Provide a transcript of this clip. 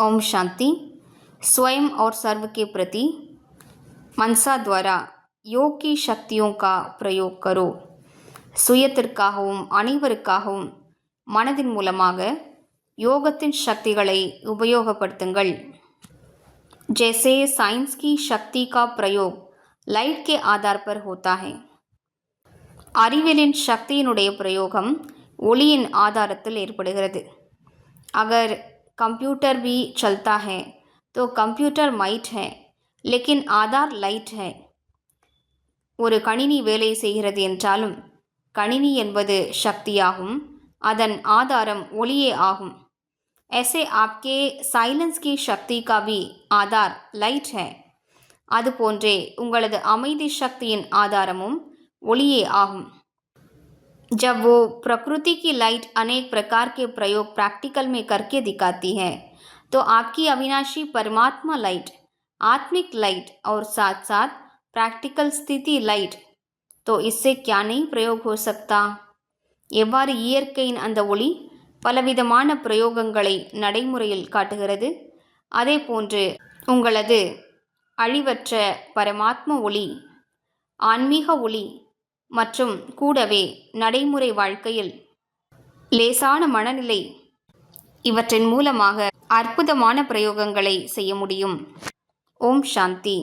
ओम शांति स्वयं और सर्व के प्रति मनसा द्वारा योग की शक्तियों का प्रयोग करो சுயத்திற்காகவும் அனைவருக்காகவும் மனதின் மூலமாக யோகத்தின் சக்திகளை உபயோகப்படுத்துங்கள் जैसे साइंस की शक्ति का प्रयोग लाइट के आधार पर होता है அறிவியலின் சக்தியினுடைய பிரயோகம் ஒளியின் ஆதாரத்தில் ஏற்படுகிறது अगर कंप्यूटर भी चलता है तो कंप्यूटर माइट है लेकिन आधार लाइट है ஒரு கணினி வேலை செய்கிறது என்றாலும் கணினி என்பது சக்தியாகும் அதன் ஆதாரம் ஒளியே ஆகும் ऐसे आपके साइलेंस की शक्ति का भी आधार लाइट है அதுபோன்றே உங்களது அமைதி சக்தியின் ஆதாரமும் ஒளியே ஆகும் जब वो प्रकृति की लाइट अनेक प्रकार के प्रयोग प्रैक्टिकल में करके दिखाती है तो आपकी अविनाशी परमात्मा लाइट आत्मिक लाइट और साथ साथ प्रैक्टिकल स्थिति लाइट तो इससे क्या नहीं प्रयोग हो सकता எவ்வாறு இயற்கையின் அந்த ஒளி பலவிதமான பிரயோகங்களை நடைமுறையில் காட்டுகிறது அதே போன்று உங்களது அழிவற்ற பரமாத்ம ஒளி ஆன்மீக ஒளி மற்றும் கூடவே நடைமுறை வாழ்க்கையில் லேசான மனநிலை இவற்றின் மூலமாக அற்புதமான பிரயோகங்களை செய்ய முடியும். ஓம் சாந்தி.